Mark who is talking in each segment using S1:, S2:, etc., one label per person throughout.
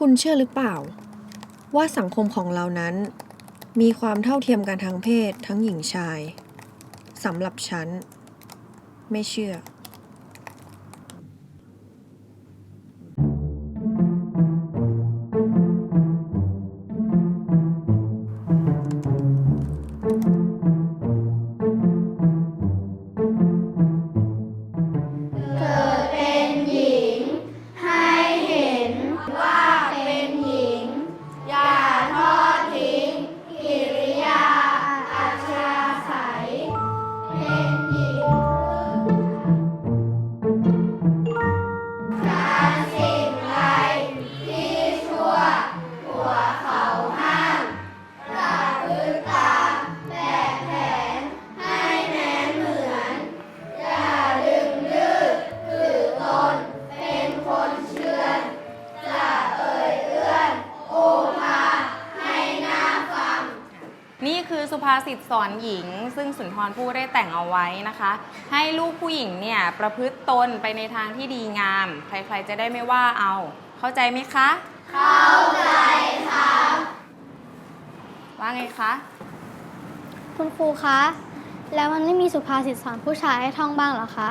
S1: คุณเชื่อหรือเปล่า ว่าสังคมของเรานั้น มีความเท่าเทียมกันทางเพศทั้งหญิงชายสำหรับฉัน ไม่เชื่อ
S2: ภาษิตสอนหญิง ซึ่งสุนทรภู่ได้แต่งเอาไว้นะคะ ให้ลูกผู้หญิงเนี่ยประพฤติตนไปในทางที่ดีงาม ใครๆจะได้ไม่ว่าเอา เข้าใจไหมคะ เข้าใจค่ะว่าไงคะ
S3: คุณครูคะ แล้วมันไม่มีสุภาษิตสอนผู้ชายให้ท่องบ้างเหรอคะ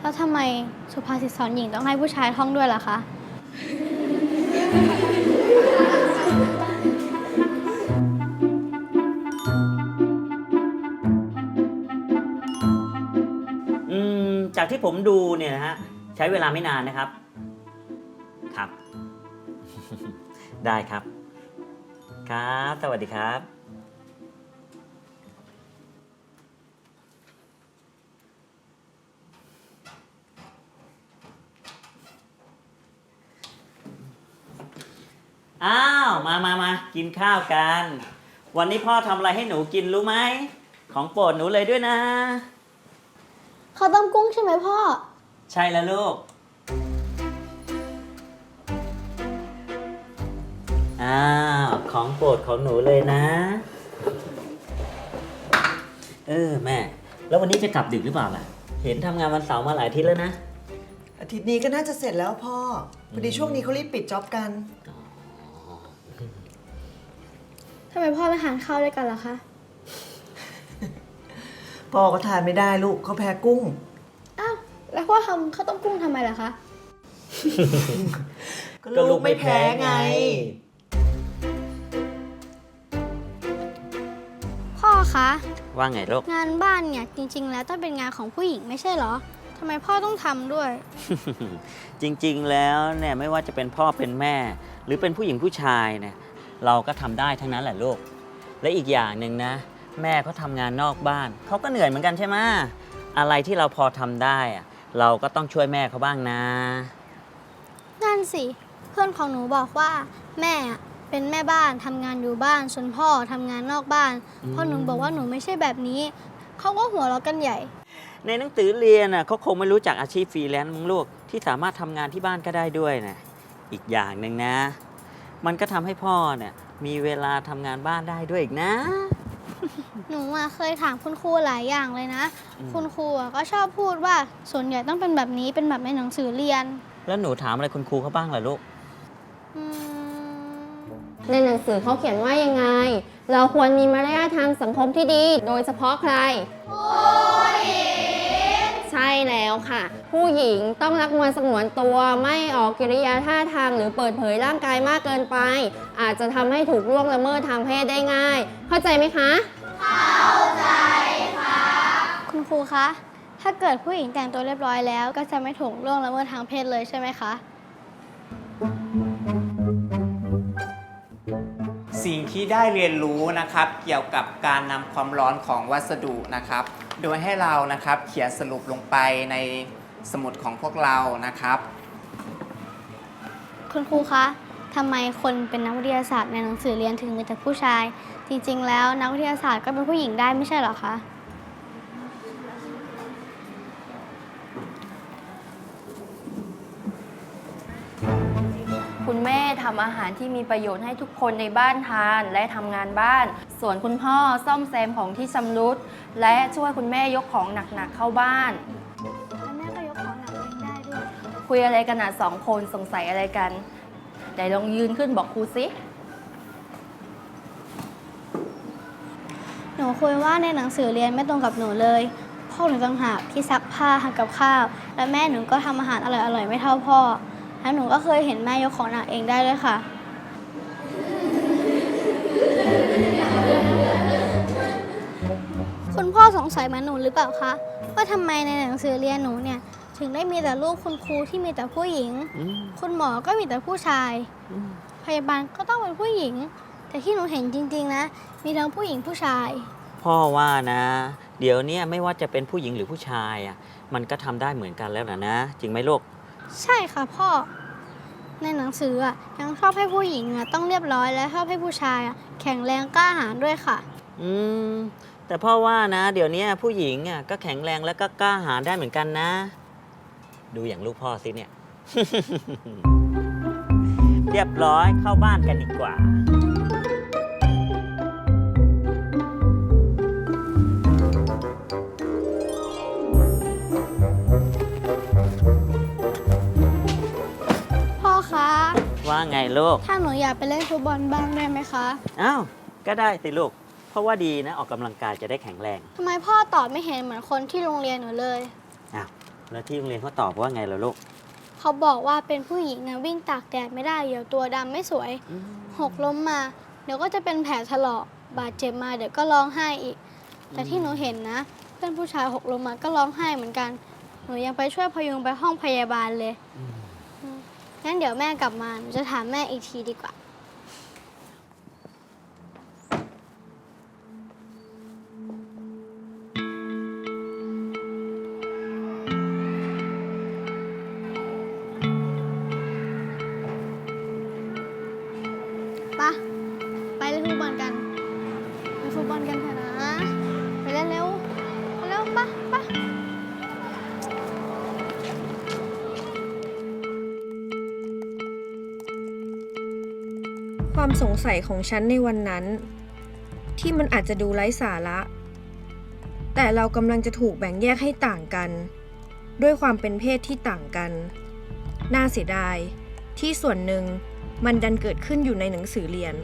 S3: แล้วทำไมสุภาษิตสอนหญิงต้องให้ผู้ชายท่องด้วยล่ะคะ
S4: จากที่ผมดูเนี่ยนะฮะใช้เวลาไม่นานนะครับครับ ได้ครับ ครับ สวัสดีครับอ้าวมามามากินข้าวกัน วันนี้พ่อทำอะไรให้หนูกินรู้ไหม ของโปรดหนูเลยด้วยนะ
S3: ขาวต้มกุ้งใช่ไหมพ่อ
S4: ใช่แล้วลูก อ้าว ของโปรดของหนูเลยนะ เออแม่ แล้ววันนี้จะกลับดึกหรือเปล่าล่ะ เห็นทำงานวันเสาร์มาหลายอาทิตย์แล้วนะ
S5: อาทิตย์นี้ก็น่าจะเสร็จแล้วพ่อพอดีช่วงนี้เขารีบปิดจ็อบกัน
S3: ทำไมพ่อไม่ทานข้าวด้วยกันล่ะคะ
S5: พ่อก็ทานไม่ได้ลูกเขาแพ้กุ้ง
S3: อ้าว แล้วพ่อทำข้าวต้มกุ้งทำไมล่ะคะ
S5: ก็ลูกไม่แพ้ไง
S3: พ่อคะ
S4: ว่าไงลูก
S3: งานบ้านเนี่ยจริง ๆ แล้วต้องเป็นงานของผู้หญิงไม่ใช่เหรอทำไมพ่อต้องทำด้วย
S4: จริงๆแล้วเนี่ยไม่ว่าจะเป็นพ่อเป็นแม่ หรือเป็นผู้หญิงผู้ชายเนี่ยเราก็ทำได้ทั้งนั้นแหละลูก และอีกอย่างหนึ่งนะ แม่เขาทำงานนอกบ้าน เขาก็เหนื่อยเหมือนกันใช่ไหมอะไรที่เราพอทำได้อะเราก็ต้องช่วยแม่เขาบ้างนะ
S3: นั่นสิ เพื่อนของหนูบอกว่า แม่อะเป็นแม่บ้านทำงานอยู่บ้านส่วนพ่อทำงานนอกบ้านพอหนูบอกว่าหนูไม่ใช่แบบนี้ เขาก็หัวเราะกันใหญ่
S4: ในหนังสือเรียนน่ะเขาคงไม่รู้จักอาชีพฟรีแลนซ์มึงลูกที่สามารถทำงานที่บ้านก็ได้ด้วยนะอีกอย่างหนึ่งนะ มันก็ทำให้พ่อเนี่ยมีเวลาทำงานบ้านได้ด้วยอีกนะ
S3: หนูอะเคยถามคุณครูหลายอย่างเลยนะ
S4: อืม
S3: คุณครูอะก็ชอบพูดว่าส่วนใหญ่ต้องเป็นแบบนี้เป็นแบบในหนังสือเรียน
S4: แล้วหนูถามอะไรคุณครูเขาบ้างล่ะลูก
S3: อืม
S6: ในหนังสือเขาเขียนว่ายังไง เราควรมีมารยาททางสังคมที่ดี โดยเฉพาะใครใช่แล้วค่ะ ผู้หญิงต้องรักมวลสงวนตัวไม่ออกกิริยาท่าทางหรือเปิดเผยร่างกายมากเกินไป อาจจะทำให้ถูกล่วงละเมิดทางเพศได้ง่าย เข้าใจไหมคะ
S3: คุณครูคะ ถ้าเกิดผู้หญิงแต่งตัวเรียบร้อยแล้ว ก็จะไม่ถูกล่วงละเมิดทางเพศเลยใช่ไหมคะ
S7: สิ่งที่ได้เรียนรู้นะครับ เกี่ยวกับการนำความร้อนของวัสดุนะครับ โดยให้เรานะครับเขียนสรุปลงไปในสมุดของพวกเรานะครับ
S3: คุณครูคะทำไมคนเป็นนักวิทยาศาสตร์ในหนังสือเรียนถึงมีแต่ผู้ชาย จริง ๆ แล้วนักวิทยาศาสตร์ก็เป็นผู้หญิงได้ไม่ใช่เหรอคะ
S8: คุณแม่ทำอาหารที่มีประโยชน์ให้ทุกคนในบ้านทานและทำงานบ้าน ส่วนคุณพ่อซ่อมแซมของที่ชำรุด และช่วยคุณแม่ยกของหนักๆเข้าบ้าน
S3: แล้วแม่ก็ยกของหนักเองได้ด้วย
S8: คุยอะไรกันอะสองคนสงสัยอะไรกันแต่ลองยืนขึ้นบอกครูสิ
S3: หนูคุยว่าในหนังสือเรียนไม่ตรงกับหนูเลย พ่อหนูต่างหากที่ซักผ้าทำกับข้าว และแม่หนูก็ทำอาหารอร่อยๆไม่เท่าพ่อ แล้วหนูก็เคยเห็นแม่ยกของหนักเองได้ด้วยค่ะ คุณพ่อสงสัยเหมือนหนูหรือเปล่าคะว่าทำไมในหนังสือเรียนหนูเนี่ย ถึงได้มีแต่รูปคุณครูที่มีแต่ผู้หญิง
S4: อืม
S3: คุณหมอก็มีแต่ผู้ชาย
S4: อืม
S3: พยาบาลก็ต้องเป็นผู้หญิง แต่ที่หนูเห็นจริงๆนะ มีทั้งผู้หญิงผู้ชาย
S4: พ่อว่านะ เดี๋ยวเนี้ไม่ว่าจะเป็นผู้หญิงหรือผู้ชายอะมันก็ทำได้เหมือนกันแล้วนะนะ จริงไหมลูก
S3: ใช่ค่ะพ่อ ในหนังสืออะยังชอบให้ผู้หญิงอะต้องเรียบร้อยและชอบให้ผู้ชายอะแข็งแรงกล้าหาญด้วยค่ะ
S4: อืม แต่พ่อว่านะ เดี๋ยวนี้ผู้หญิงอะก็แข็งแรงและก็กล้าหาญได้เหมือนกันนะ ดูอย่างลูกพ่อสิเนี่ย เรียบร้อยเข้าบ้านกันดีกว่า
S3: พ่อคะ
S4: ว่าไงลูก
S3: ถ้าหนูอยากไปเล่นฟุตบอลบ้างได้ไหมคะ
S4: อ้าว ก็ได้สิลูก เพราะว่าดีนะ ออกกำลังกายจะได้แข็งแรง
S3: ทำไมพ่อตอบไม่เห็นเหมือนคนที่โรงเรียนหนูเลย
S4: อ้าวแล้วที่โรงเรียนเขาตอบว่าไงล่ะลูก
S3: เขาบอกว่าเป็นผู้หญิงนะวิ่งตากแดดไม่ได้เดี๋ยวตัวดำไม่สวย หกล้มมา เดี๋ยวก็จะเป็นแผลถลอกบาดเจ็บมาเดี๋ยวก็ร้องไห้อีก แต่ที่หนูเห็นนะ เพื่อนผู้ชายหกล้มมาก็ร้องไห้เหมือนกัน หนูยังไปช่วยพยุงไปห้องพยาบาลเลยอืมงั้นเดี๋ยวแม่กลับมาหนูจะถามแม่อีกทีดีกว่า
S1: ความสงสัยของฉันในวันนั้น ที่มันอาจจะดูไร้สาระ แต่เรากำลังจะถูกแบ่งแยกให้ต่างกัน ด้วยความเป็นเพศที่ต่างกัน น่าเสียดาย ที่ส่วนหนึ่งมันดันเกิดขึ้นอยู่ในหนังสือเรียน